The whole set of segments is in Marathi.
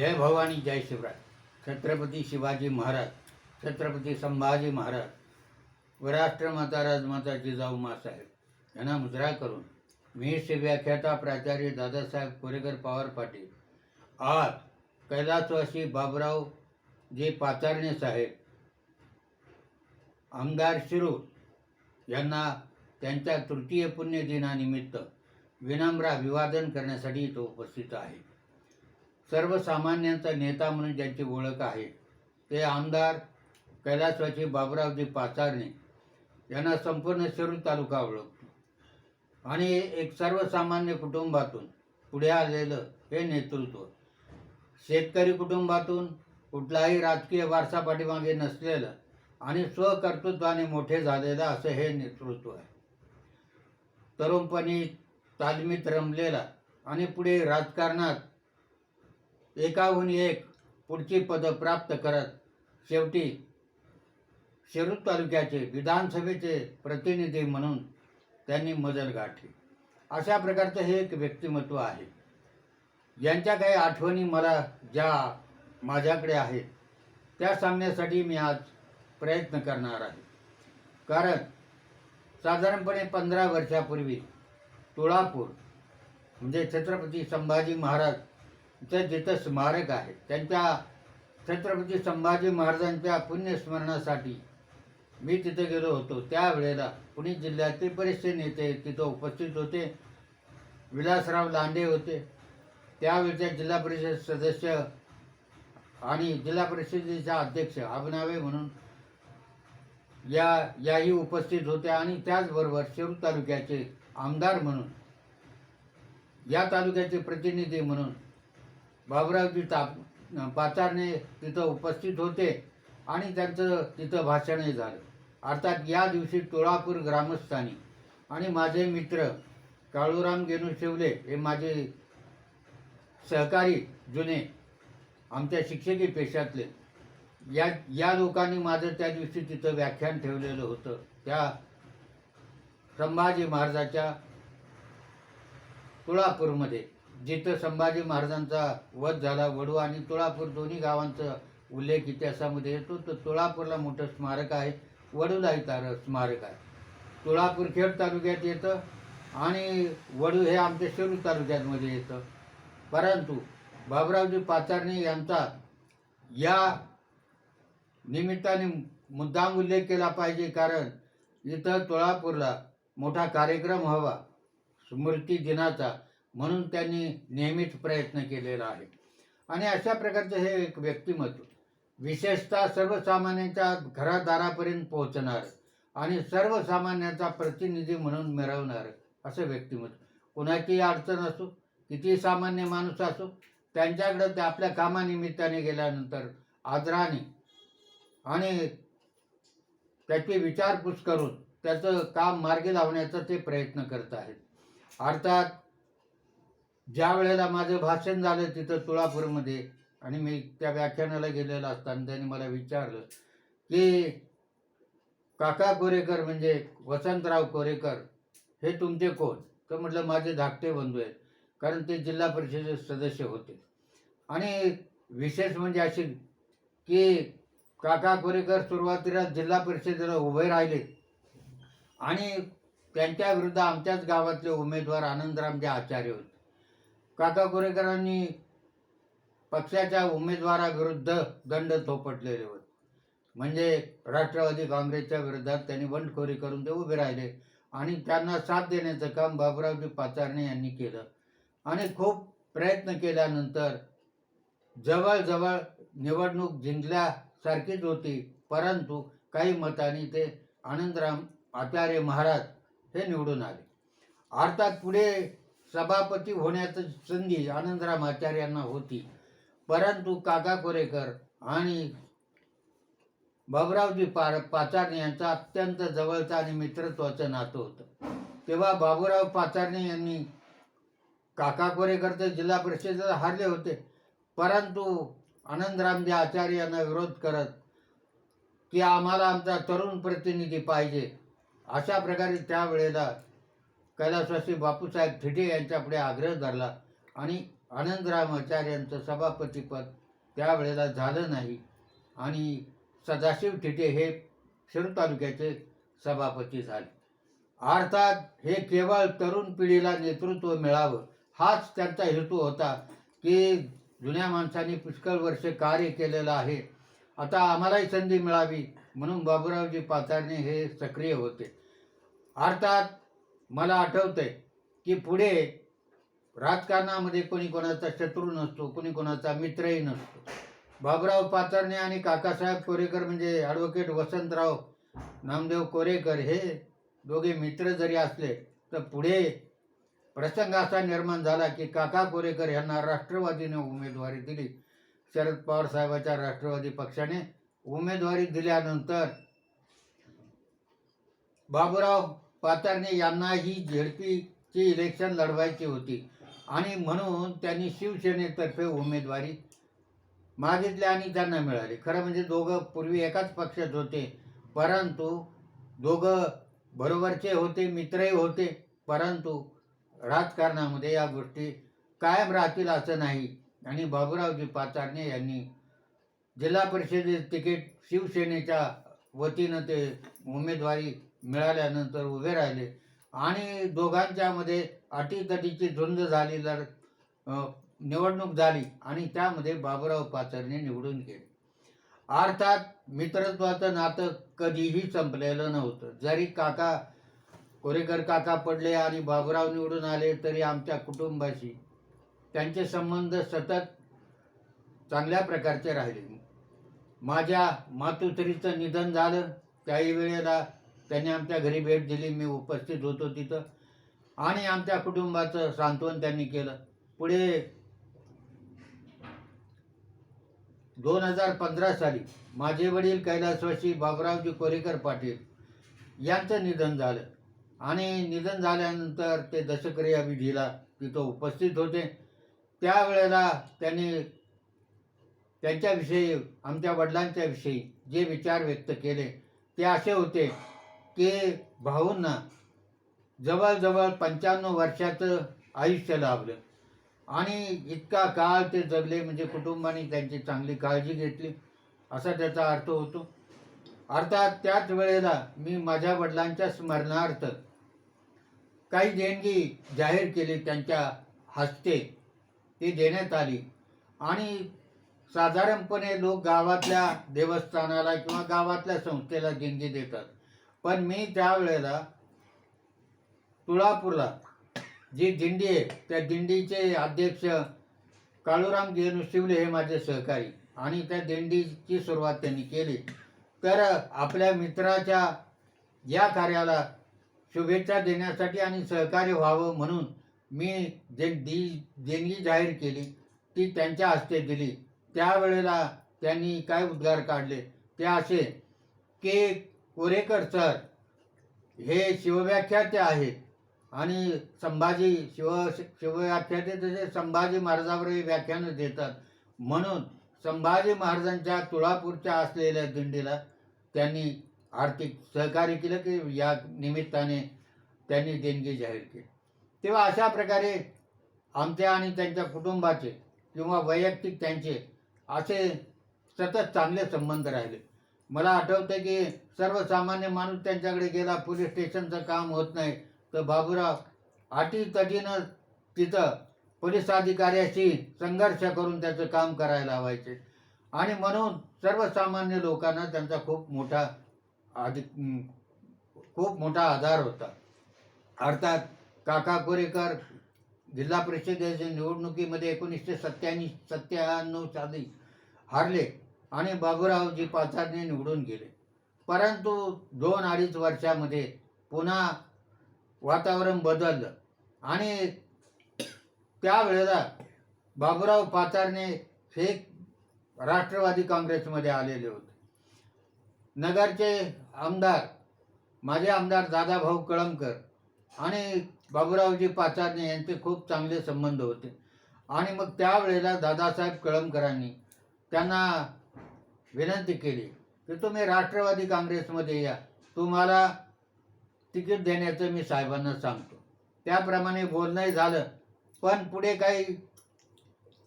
जय भवानी जय शिवराय. छत्रपती शिवाजी महाराज छत्रपती संभाजी महाराज वराष्ट्र माता राजमाता जिजाऊ मासाहेब यांना मुद्रा करून मी व्याख्याता प्राचार्य दादासाहेब कोरेकर पवार पाटील आज कैलासवासी बाबराव जे पाचारणे साहेब आमदार शिरूर यांना त्यांच्या तृतीय पुण्यदिनानिमित्त विनम्र अभिवादन करण्यासाठी इथं उपस्थित आहे. सर्वसामान्यांचा नेता म्हणून ज्यांची ओळख आहे ते आमदार कैलासवाची बाबुरावजी पाचारणे यांना संपूर्ण शिरूर तालुका ओळखतो. आणि एक सर्वसामान्य कुटुंबातून पुढे आलेलं हे नेतृत्व शेतकरी कुटुंबातून कुठलाही राजकीय वारसा पाठीमागे नसलेलं आणि स्वकर्तृत्वाने मोठे झालेलं असं हे नेतृत्व आहे. तरुणपणी तालमीत रमलेला आणि पुढे राजकारणात एकाहून एक पुढची पदं प्राप्त करत शेवटी शिरूर तालुक्याचे विधानसभेचे प्रतिनिधी म्हणून त्यांनी मजल गाठली. अशा प्रकारचं हे एक व्यक्तिमत्व आहे. यांच्या काही आठवणी मला ज्या माझ्याकडे आहेत त्या सांगण्यासाठी मी आज प्रयत्न करणार आहे. कारण साधारणपणे पंधरा वर्षापूर्वी तुळापूर म्हणजे छत्रपती संभाजी महाराज महाराजचं जिथं स्मारक आहे त्यांच्या छत्रपती संभाजी महाराजांच्या पुण्यस्मरणासाठी मी तिथे गेलो होतो. त्यावेळेला पुणे जिल्ह्यातील बरेचसे नेते तिथं उपस्थित होते. विलासराव लांडे होते. त्यावेळच्या जिल्हा परिषद सदस्य आणि जिल्हा परिषदेच्या अध्यक्ष अभिनावे म्हणून या याही उपस्थित होत्या आणि त्याचबरोबर शिरूर तालुक्याचे आमदार म्हणून या तालुक्याचे प्रतिनिधी म्हणून बाबुरावजी ताप पाचारणे तिथं उपस्थित होते आणि त्यांचं तिथं भाषणही झालं. अर्थात या दिवशी तुळापूर ग्रामस्थानी आणि माझे मित्र काळूराम गेनू शिवले हे माझे सहकारी जुने आमच्या शिक्षकी पेशातले. या या लोकांनी माझं त्या दिवशी तिथं व्याख्यान ठेवलेलं होतं. त्या संभाजी महाराजाच्या तुळापूरमध्ये जिथं संभाजी महाराजांचा वध झाला वडू आणि तुळापूर दोन्ही गावांचा उल्लेख इतिहासामध्ये येतो तर तुळापूरला मोठं स्मारक आहे. वडूला तार स्मारक आहे. तुळापूर खेड तालुक्यात येतं आणि वडू हे आमच्या शिरूर तालुक्यातमध्ये येतं. परंतु बाबरावजी पाचारणे यांचा या निमित्ताने मुद्दाम उल्लेख केला पाहिजे कारण इथं तुळापूरला मोठा कार्यक्रम हवा स्मृती दिनाचा म्हणून त्यांनी नेहमीच प्रयत्न केलेला आहे. आणि अशा प्रकारचं हे एक व्यक्तिमत्व विशेषतः सर्वसामान्यांच्या घरादारापर्यंत पोहोचणार आणि सर्वसामान्यांचा प्रतिनिधी म्हणून मिळवणार असं व्यक्तिमत्व. कुणाचीही अडचण असो किती सामान्य माणूस असो त्यांच्याकडं ते आपल्या कामानिमित्ताने गेल्यानंतर आदराने आणि त्याची विचारपूस करून त्याचं काम मार्गी लावण्याचा ते प्रयत्न करत आहेत. अर्थात ज्या वेळेला माझं भाषण झालं तिथं तुळापूरमध्ये आणि मी त्या व्याख्यानाला गेलेलं असताना त्यांनी मला विचारलं की काका कोरेकर म्हणजे वसंतराव कोरेकर हे तुमचे कोण? तर म्हटलं माझे धाकटे बंधू आहेत कारण ते जिल्हा परिषदेचे सदस्य होते. आणि विशेष म्हणजे अशी की काका कोरेकर सुरुवातीला जिल्हा परिषदेला उभे राहिले आणि त्यांच्या विरुद्ध आमच्याच गावातले उमेदवार आनंदरामजी आचार्य होते. काका गोरेकरांनी पक्षाच्या उमेदवाराविरुद्ध दंड थोपटलेले होते. म्हणजे राष्ट्रवादी काँग्रेसच्या विरोधात त्यांनी बंडखोरी करून ते उभे राहिले आणि त्यांना साथ देण्याचं काम बाबुरावजी पाचारणे यांनी केलं. आणि खूप प्रयत्न केल्यानंतर जवळजवळ निवडणूक जिंकल्यासारखीच होती परंतु काही मतांनी ते आनंदराम आचार्य महाराज हे निवडून आले. अर्थात पुढे सभापती होण्याची संधी आनंदराम आचार्यांना होती. परंतु काका कोरेकर आणि बाबुरावजी पा पाचारणे यांचा अत्यंत जवळचा आणि मित्रत्वाचं नातं होतं. तेव्हा बाबूराव पाचारणे यांनी काका कोरेकर तर जिल्हा परिषदेला हारले होते. परंतु आनंदरामजी आचार्य यांना विरोध करत की आम्हाला आमचा तरुण प्रतिनिधी पाहिजे. अशा प्रकारे त्यावेळेला कैलासवासी बापूसाहेब थिटे यांच्यापुढे आग्रह धरला आणि आनंदराम आचार्यांचं सभापतीपद त्यावेळेला झालं नाही आणि सदाशिव थिटे हे शिरूर तालुक्याचे सभापती झाले. अर्थात हे केवळ तरुण पिढीला नेतृत्व मिळावं हाच त्यांचा हेतू होता की जुन्या माणसांनी पुष्कळ वर्ष कार्य केलेलं आहे. आता आम्हालाही संधी मिळावी म्हणून बाबूरावजी पाचारणे हे सक्रिय होते. अर्थात मला आठवतंय की पुढे राजकारणामध्ये कोणी कोणाचा शत्रू नसतो कोणी कोणाचा मित्रही नसतो. बाबराव पाचरणे आणि काकासाहेब कोरेकर म्हणजे ॲडव्होकेट वसंतराव नामदेव कोरेकर हे दोघे मित्र जरी असले तर पुढे प्रसंग असा निर्माण झाला की काका कोरेकर यांना राष्ट्रवादीने उमेदवारी दिली. शरद पवार साहेबाच्या राष्ट्रवादी पक्षाने उमेदवारी दिल्यानंतर बाबुराव पाचारणे यांना ही झेडपीची इलेक्शन लढवायची होती. आणि म्हणून त्यांनी शिवसेनेतर्फे उमेदवारी मागितली आणि त्यांना मिळाली. खरं म्हणजे दोघं पूर्वी एकाच पक्षात होते. परंतु दोघं बरोबरचे होते मित्रही होते. परंतु राजकारणामध्ये या गोष्टी कायम राहतील असं नाही. आणि बाबुरावजी पाचारणे यांनी जिल्हा परिषदेचे तिकीट शिवसेनेच्या वतीनं ते उमेदवारी मिळाल्यानंतर उभे राहिले. आणि दोघांच्यामध्ये अटीतटीची झुंज झाली तर निवडणूक झाली आणि त्यामध्ये बाबुराव पाचरणे निवडून गेले. अर्थात मित्रत्वाचं नातं कधीही संपलेलं नव्हतं. जरी काका कोरेकर काका पडले आणि बाबुराव निवडून आले तरी आमच्या कुटुंबाशी त्यांचे संबंध सतत चांगल्या प्रकारचे राहिले. माझ्या मातुश्रीचं निधन झालं. त्याही वेळेला त्यांनी आमच्या घरी भेट दिली मी उपस्थित होतो तिथं. आणि आमच्या कुटुंबाचं सांत्वन त्यांनी केलं. पुढे दोन हजार पंधरा साली माझे वडील कैलासवासी बाबुरावजी कोरेकर पाटील यांचं निधन झालं. आणि निधन झाल्यानंतर ते दशक्रिया विधीला तिथं उपस्थित होते. त्यावेळेला त्यांनी त्यांच्याविषयी आमच्या वडिलांच्याविषयी जे विचार व्यक्त केले ते असे होते की भाऊंना जवळजवळ पंच्याण्णव वर्षाचं आयुष्य लाभलं. आणि इतका काळ ते जगले म्हणजे कुटुंबाने त्यांची चांगली काळजी घेतली असा त्याचा अर्थ होतो. अर्थात त्याच वेळेला मी माझ्या वडिलांच्या स्मरणार्थ काही देणगी जाहीर केली त्यांच्या हस्ते. ती देण्यात आली. आणि साधारणपणे लोक गावातल्या देवस्थानाला किंवा गावातल्या संस्थेला देणगी देतात. पण मी त्यावेळेला तुळापूरला जी दिंडी आहे त्या दिंडीचे अध्यक्ष काळूराम गेनू शिवले हे माझे सहकारी आणि त्या दिंडीची सुरुवात त्यांनी केली. तर आपल्या मित्राच्या या कार्याला शुभेच्छा देण्यासाठी आणि सहकार्य व्हावं म्हणून मी जे दी देणगी जाहीर केली ती त्यांच्या हस्ते दिली. त्यावेळेला त्यांनी काय उद्गार काढले? ते असे की कोरेकर सर हे शिवव्याख्याते आहेत. आणि संभाजी शिव शिवव्याख्याते तसे संभाजी महाराजावरही व्याख्यानं देतात. म्हणून संभाजी महाराजांच्या तुळापूरच्या असलेल्या दिंडीला त्यांनी आर्थिक सहकार्य केलं की या निमित्ताने त्यांनी देणगी जाहीर केली. तेव्हा अशा प्रकारे आमच्या आणि त्यांच्या कुटुंबाचे किंवा वैयक्तिक त्यांचे असे सतत चांगले संबंध राहिले. मला आठवतं की सर्वसामान्य माणूस त्यांच्याकडे गेला पोलीस स्टेशनचं काम होत नाही. तर बाबूराव अटीतटीनं तिथं पोलीस अधिकाऱ्याशी संघर्ष करून त्याचं काम करायला लावायचे. आणि म्हणून सर्वसामान्य लोकांना त्यांचा खूप मोठा आधी खूप मोठा आधार होता. अर्थात काका कोरेकर जिल्हा परिषदेच्या निवडणुकीमध्ये एकोणीसशे सत्त्याण्णव सत्त्याण्णव साली हारले. आणि बाबूरावजी पाचारने निवडून गेले. परंतु दोन अडीच वर्षामध्ये पुन्हा वातावरण बदललं. आणि त्यावेळेला बाबूराव पाचारने हे राष्ट्रवादी काँग्रेसमध्ये आलेले होते. नगरचे आमदार माझे आमदार दादाभाऊ कळमकर आणि बाबूरावजी पाचारने यांचे खूप चांगले संबंध होते. आणि मग त्यावेळेला दादासाहेब कळमकरांनी त्यांना विनंती केली की तुम्ही राष्ट्रवादी काँग्रेसमध्ये या. तुम्हाला तिकीट देण्याचं मी साहेबांना सांगतो. त्याप्रमाणे बोलणंही झालं. पण पुढे काही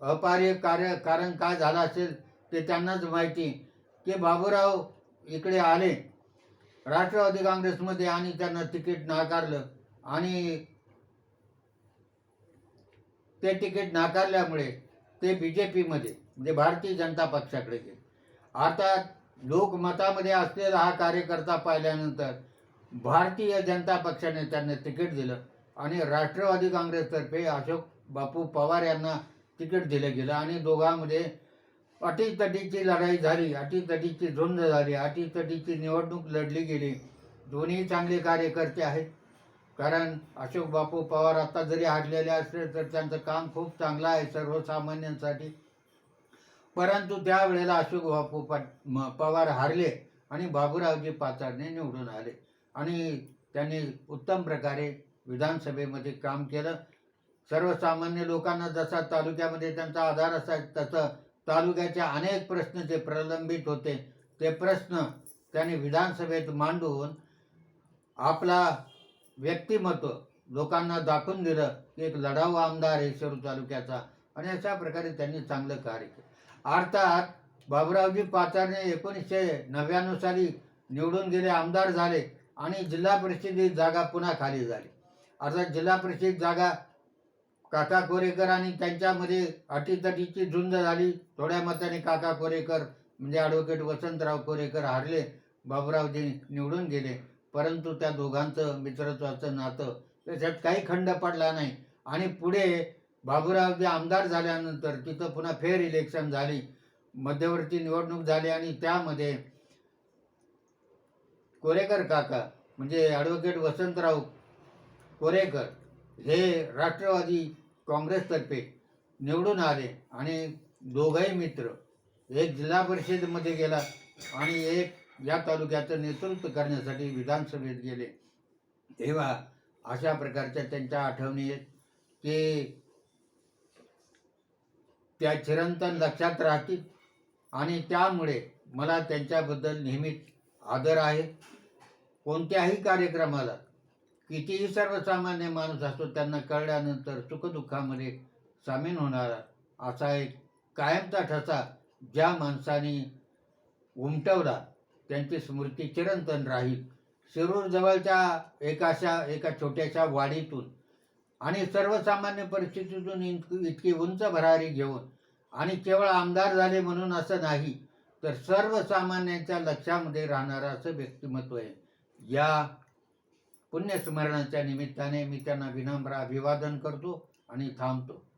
अपार्य कार्य कारण काय झालं असेल ते त्यांनाच माहिती की बाबूराव इकडे आले. राष्ट्रवादी काँग्रेसमध्ये आणि त्यांना तिकीट नाकारलं. आणि ते तिकीट नाकारल्यामुळे ते बी जे पीमध्ये म्हणजे भारतीय जनता पक्षाकडे गेले. आता लोकमतामध्ये असलेला हा कार्यकर्ता पाहिल्यानंतर भारतीय जनता पक्षाने त्यांना तिकीट दिलं आणि राष्ट्रवादी काँग्रेसतर्फे अशोक बापू पवार यांना तिकीट दिलं गेलं आणि दोघांमध्ये अटीतटीची लढाई झाली अटीतटीची झुंज झाली अटीतटीची निवडणूक लढली गेली. दोन्ही चांगले कार्यकर्ते आहेत. कारण अशोक बापू पवार आता जरी हारलेले असले तर त्यांचं काम खूप चांगलं आहे. सर्वसामान्यांसाठी परंतु त्यावेळेला अशोक बापू प म- पवार हारले आणि बाबूरावजी पाचारने निवडून आले. आणि त्यांनी उत्तम प्रकारे विधानसभेमध्ये काम केलं. सर्वसामान्य लोकांना जसा तालुक्यामध्ये त्यांचा आधार असायचा तसं तालुक्याचे अनेक प्रश्न जे प्रलंबित होते ते प्रश्न त्यांनी विधानसभेत मांडून आपला व्यक्तिमत्व लोकांना दाखवून दिलं. की एक लढाऊ आमदार आहे शिरूर तालुक्याचा. आणि अशा प्रकारे त्यांनी चांगलं कार्य केलं. अर्थात बाबुरावजी पाचारने एकोणीसशे नव्याण्णव साली निवडून गेले आमदार झाले आणि जिल्हा परिषदेची जागा पुन्हा खाली झाली. अर्थात जिल्हा परिषद जागा काका कोरेकर आणि त्यांच्यामध्ये अटीतटीची झुंज झाली. थोड्या मताने काका कोरेकर म्हणजे ॲडव्होकेट वसंतराव कोरेकर हारले बाबुरावजी निवडून गेले. परंतु त्या दोघांचं मित्रत्वाचं नातं त्याच्यात काही खंड पडला नाही. आणि पुढे बाबुरावजी आमदार झाल्यानंतर तिथं पुन्हा फेर इलेक्शन झाली. मध्यवर्ती निवडणूक झाली आणि त्यामध्ये कोरेकर काका म्हणजे ॲडव्होकेट वसंतराव कोरेकर हे राष्ट्रवादी काँग्रेसतर्फे निवडून आले आणि दोघंही मित्र एक जिल्हा परिषदेमध्ये गेला आणि एक या तालुक्याचं नेतृत्व करण्यासाठी विधानसभेत गेले. तेव्हा अशा प्रकारच्या त्यांच्या आठवणी आहेत की त्या चिरंतन लक्षात राहतील. आणि त्यामुळे मला त्यांच्याबद्दल नेहमीच आदर आहे. कोणत्याही कार्यक्रमाला कितीही सर्वसामान्य माणूस असतो त्यांना कळल्यानंतर सुखदुःखामध्ये सामील होणारा असा एक कायमचा ठसा ज्या माणसाने उमटवला त्यांची स्मृती चिरंतन राहील. शिरूर जवळच्या एकाशा एका छोट्याशा वाडीतून आणि सर्वसामान्य परिस्थितीतून इतकी इतकी उंच भरारी घेऊन आणि केवळ आमदार झाले म्हणून असं नाही तर सर्वसामान्यांच्या लक्षामध्ये राहणारं असं व्यक्तिमत्व आहे. या पुण्यस्मरणाच्या निमित्ताने मी त्यांना विनम्र अभिवादन करतो आणि थांबतो.